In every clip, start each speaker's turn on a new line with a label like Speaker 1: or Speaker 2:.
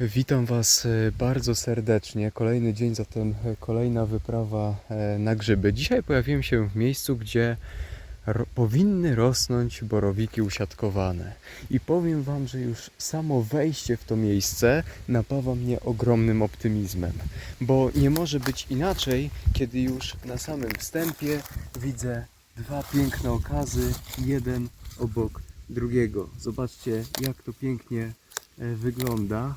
Speaker 1: Witam Was e, bardzo serdecznie. Kolejny dzień, zatem e, kolejna wyprawa e, na grzyby. Dzisiaj pojawiłem się w miejscu, gdzie ro- powinny rosnąć borowiki usiadkowane. I powiem Wam, że już samo wejście w to miejsce napawa mnie ogromnym optymizmem. Bo nie może być inaczej, kiedy już na samym wstępie widzę dwa piękne okazy, jeden obok drugiego. Zobaczcie, jak to pięknie wygląda.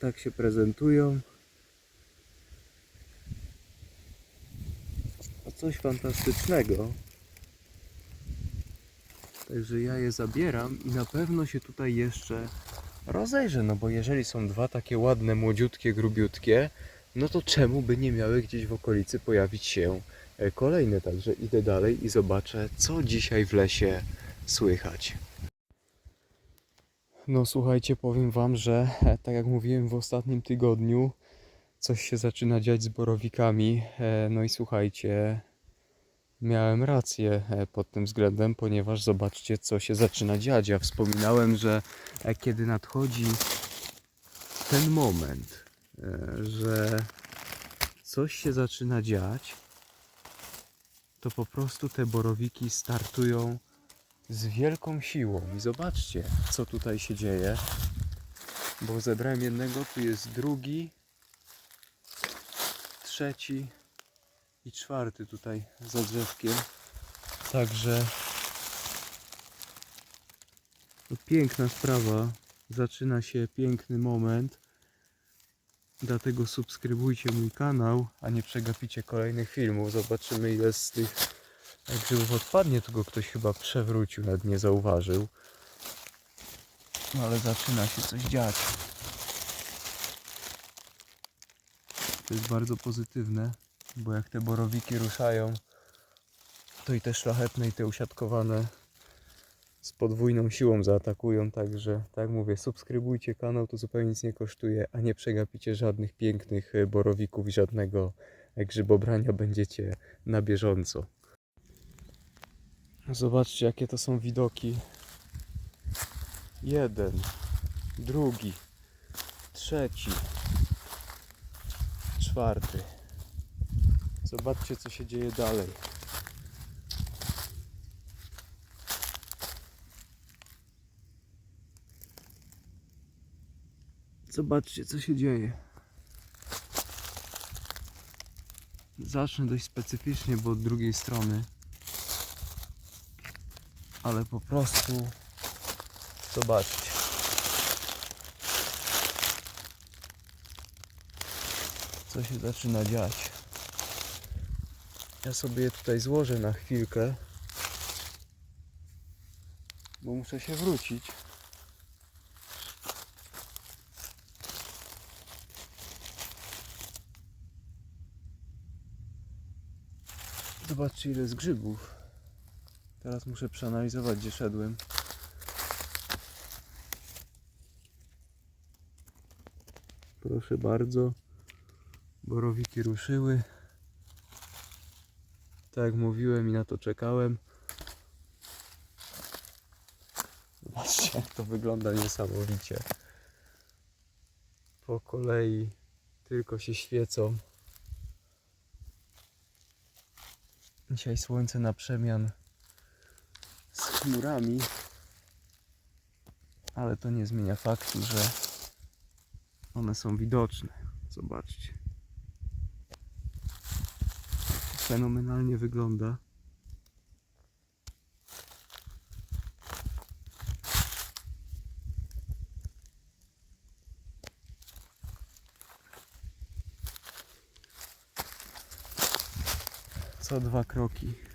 Speaker 1: Tak się prezentują. A coś fantastycznego. Także ja je zabieram i na pewno się tutaj jeszcze rozejrzę, no bo jeżeli są dwa takie ładne, młodziutkie, grubiutkie, no to czemu by nie miały gdzieś w okolicy pojawić się e, kolejne? Także idę dalej i zobaczę, co dzisiaj w lesie słychać. No słuchajcie, powiem wam, że e, tak jak mówiłem w ostatnim tygodniu, coś się zaczyna dziać z borowikami. E, No i słuchajcie, miałem rację e, pod tym względem, ponieważ zobaczcie, co się zaczyna dziać. Ja wspominałem, że kiedy nadchodzi ten moment, że coś się zaczyna dziać, to po prostu te borowiki startują z wielką siłą. I zobaczcie, co tutaj się dzieje. Bo zebrałem jednego, tu jest drugi, trzeci i czwarty tutaj za drzewkiem. Także no, piękna sprawa. Zaczyna się piękny moment. Dlatego subskrybujcie mój kanał, a nie przegapicie kolejnych filmów. Zobaczymy ile z tych jak grzybów odpadnie, to go ktoś chyba przewrócił, nawet nie zauważył. No ale zaczyna się coś dziać. To jest bardzo pozytywne, bo jak te borowiki ruszają, to i te szlachetne, i te usiadkowane z podwójną siłą zaatakują. Także, tak mówię, subskrybujcie kanał, to zupełnie nic nie kosztuje, a nie przegapicie żadnych pięknych e, borowików i żadnego grzybobrania będziecie na bieżąco. Zobaczcie, jakie to są widoki. Jeden, drugi, trzeci, czwarty. Zobaczcie, co się dzieje dalej. Zobaczcie, co się dzieje. Zacznę dość specyficznie, bo od drugiej strony ale po prostu zobaczcie. Co się zaczyna dziać. Ja sobie je tutaj złożę na chwilkę, bo muszę się wrócić. Zobaczcie ile jest grzybów. Teraz muszę przeanalizować, gdzie szedłem. Proszę bardzo. Borowiki ruszyły. Tak jak mówiłem i na to czekałem. Zobaczcie, jak to wygląda niesamowicie. Po kolei tylko się świecą. Dzisiaj słońce na przemian chmurami, ale to nie zmienia faktu, że one są widoczne. Zobaczcie. Fenomenalnie wygląda. Co dwa kroki.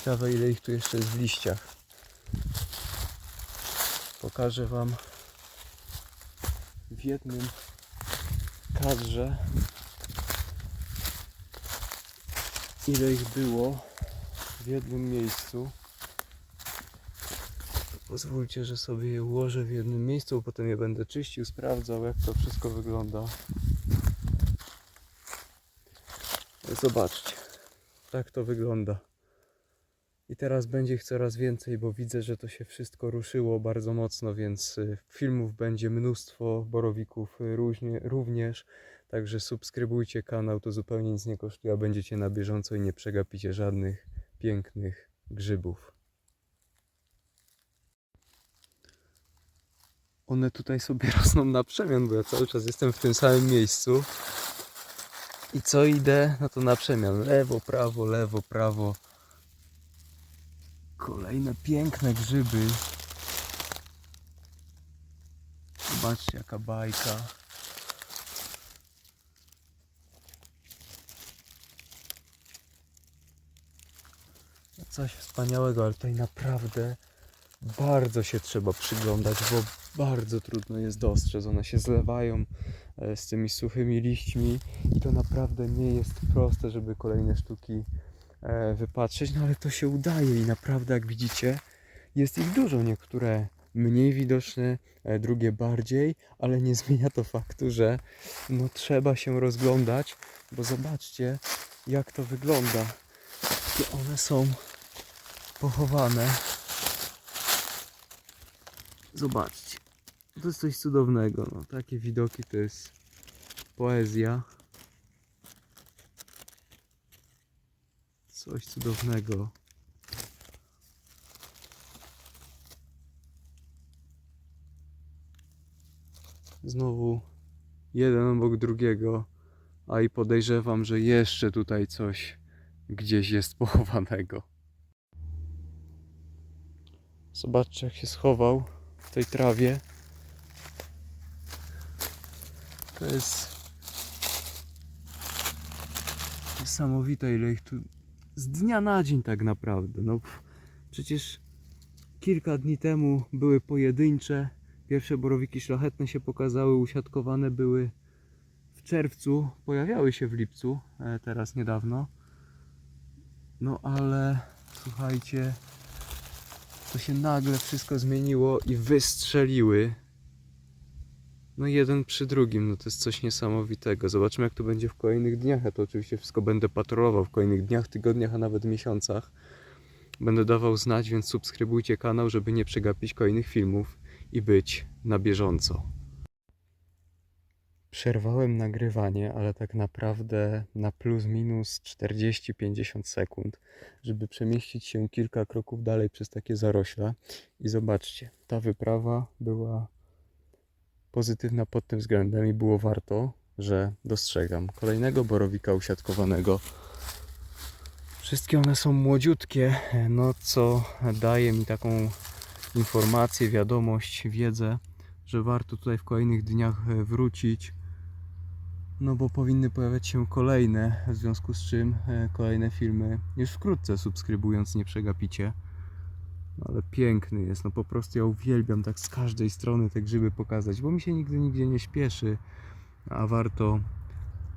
Speaker 1: Ciekawe ile ich tu jeszcze jest w liściach. Pokażę Wam w jednym kadrze ile ich było w jednym miejscu. Pozwólcie, że sobie je ułożę w jednym miejscu, potem je będę czyścił, sprawdzał jak to wszystko wygląda. Zobaczcie, tak to wygląda. I teraz będzie ich coraz więcej, bo widzę, że to się wszystko ruszyło bardzo mocno, więc y, filmów będzie mnóstwo, borowików y, również. Także subskrybujcie kanał, to zupełnie nic nie kosztuje, a będziecie na bieżąco i nie przegapicie żadnych pięknych grzybów. One tutaj sobie rosną na przemian, bo ja cały czas jestem w tym samym miejscu. I co idę, no to na przemian. Lewo, prawo, lewo, prawo. Kolejne piękne grzyby. Zobaczcie jaka bajka. Coś wspaniałego, ale tutaj naprawdę bardzo się trzeba przyglądać, bo bardzo trudno jest dostrzec. One się zlewają e, z tymi suchymi liśćmi i to naprawdę nie jest proste, żeby kolejne sztuki wypatrzeć, no ale to się udaje i naprawdę jak widzicie jest ich dużo, niektóre mniej widoczne, e, drugie bardziej, ale nie zmienia to faktu, że no trzeba się rozglądać, bo zobaczcie jak to wygląda. Jakie one są pochowane. Zobaczcie. To jest coś cudownego. No, takie widoki to jest poezja. Coś cudownego. Znowu jeden obok drugiego, a i podejrzewam, że jeszcze tutaj coś gdzieś jest pochowanego. Zobaczcie, jak się schował w tej trawie. To jest niesamowite, ile ich tu z dnia na dzień tak naprawdę. No przecież kilka dni temu były pojedyncze. Pierwsze borowiki szlachetne się pokazały, usiadkowane były w czerwcu, pojawiały się w lipcu, e, teraz niedawno. No ale słuchajcie, to się nagle wszystko zmieniło i wystrzeliły. No jeden przy drugim, no to jest coś niesamowitego. Zobaczymy jak to będzie w kolejnych dniach. Ja to oczywiście wszystko będę patrolował w kolejnych dniach, tygodniach, a nawet miesiącach. Będę dawał znać, więc subskrybujcie kanał, żeby nie przegapić kolejnych filmów i być na bieżąco. Przerwałem nagrywanie, ale tak naprawdę na plus minus 40-50 sekund, żeby przemieścić się kilka kroków dalej przez takie zarośla. I zobaczcie, ta wyprawa była pozytywna pod tym względem i było warto, że dostrzegam kolejnego borowika usiadkowanego. Wszystkie one są młodziutkie, no co daje mi taką informację, wiadomość, wiedzę, że warto tutaj w kolejnych dniach e, wrócić. No bo powinny pojawiać się kolejne, w związku z czym e, kolejne filmy już wkrótce subskrybując nie przegapicie. No ale piękny jest, no po prostu ja uwielbiam tak z każdej strony te grzyby pokazać, bo mi się nigdy nigdzie nie śpieszy, a warto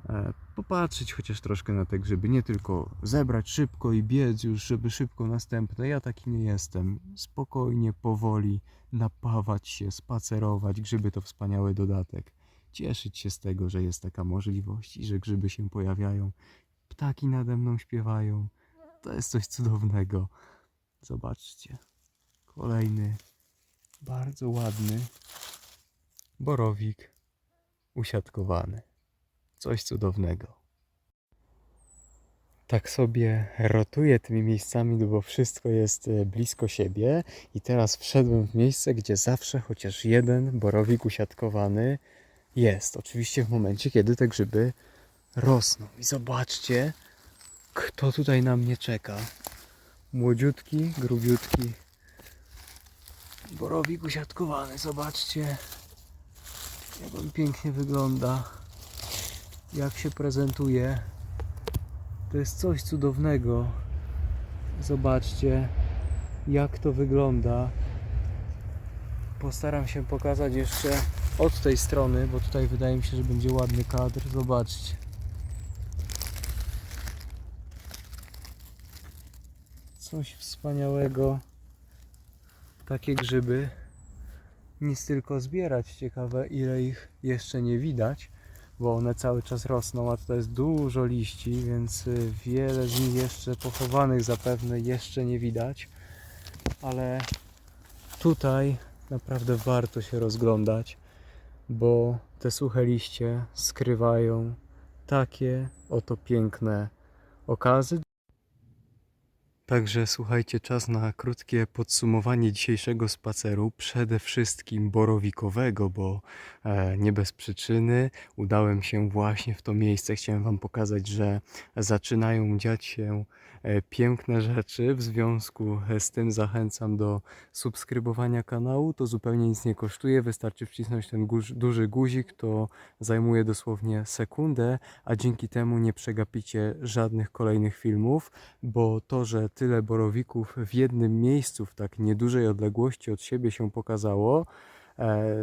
Speaker 1: e, popatrzeć chociaż troszkę na te grzyby, nie tylko zebrać szybko i biec już, żeby szybko następne. Ja taki nie jestem. Spokojnie, powoli napawać się, spacerować. Grzyby to wspaniały dodatek. Cieszyć się z tego, że jest taka możliwość i że grzyby się pojawiają. Ptaki nade mną śpiewają. To jest coś cudownego. Zobaczcie. Kolejny bardzo ładny borowik usiadkowany. Coś cudownego. Tak sobie rotuję tymi miejscami, no bo wszystko jest e, blisko siebie i teraz wszedłem w miejsce, gdzie zawsze chociaż jeden borowik usiadkowany jest. Oczywiście w momencie, kiedy te grzyby rosną. I zobaczcie, kto tutaj na mnie czeka. Młodziutki, grubiutki borowik usiadkowany. Zobaczcie, jak on pięknie wygląda jak się prezentuje. To jest coś cudownego. Zobaczcie, jak to wygląda. Postaram się pokazać jeszcze od tej strony, bo tutaj wydaje mi się, że będzie ładny kadr. Zobaczcie. Coś wspaniałego. Takie grzyby. Nic tylko zbierać. Ciekawe, ile ich jeszcze nie widać bo one cały czas rosną, a tutaj jest dużo liści, więc y, wiele z nich jeszcze pochowanych zapewne jeszcze nie widać, ale tutaj naprawdę warto się rozglądać, bo te suche liście skrywają takie oto piękne okazy. Także słuchajcie, czas na krótkie podsumowanie dzisiejszego spaceru, przede wszystkim borowikowego, bo e, nie bez przyczyny udałem się właśnie w to miejsce. Chciałem Wam pokazać, że zaczynają dziać się e, piękne rzeczy. W związku z tym zachęcam do subskrybowania kanału. To zupełnie nic nie kosztuje, wystarczy wcisnąć ten duży guzik, to zajmuje dosłownie sekundę, a dzięki temu nie przegapicie żadnych kolejnych filmów bo to, że tyle borowików w jednym miejscu, w tak niedużej odległości od siebie się pokazało,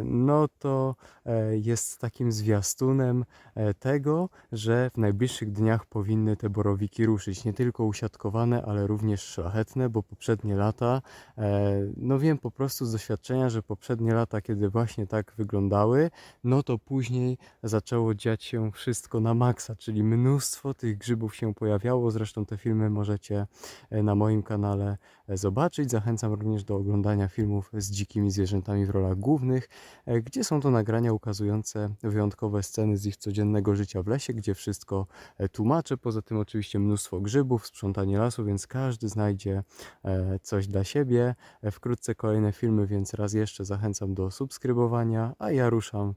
Speaker 1: no to e, jest takim zwiastunem e, tego, że w najbliższych dniach powinny te borowiki ruszyć. Nie tylko usiadkowane, ale również szlachetne, bo poprzednie lata, e, no wiem po prostu z doświadczenia, że poprzednie lata, kiedy właśnie tak wyglądały, no to później zaczęło dziać się wszystko na maksa, czyli mnóstwo tych grzybów się pojawiało. Zresztą te filmy możecie e, na moim kanale e, zobaczyć. Zachęcam również do oglądania filmów z dzikimi zwierzętami w rolach głównych, e, gdzie są to nagrania ukazujące wyjątkowe sceny z ich codziennego życia w lesie, gdzie wszystko e, tłumaczę. Poza tym oczywiście mnóstwo grzybów, sprzątanie lasu, więc każdy znajdzie e, coś dla siebie. Wkrótce kolejne filmy, więc raz jeszcze zachęcam do subskrybowania, a ja ruszam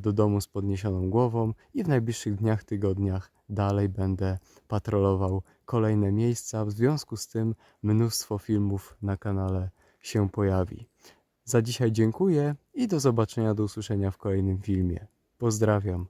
Speaker 1: do domu z podniesioną głową i w najbliższych dniach, tygodniach dalej będę patrolował kolejne miejsca. W związku z tym mnóstwo filmów na kanale się pojawi. Za dzisiaj dziękuję i do zobaczenia, do usłyszenia w kolejnym filmie. Pozdrawiam.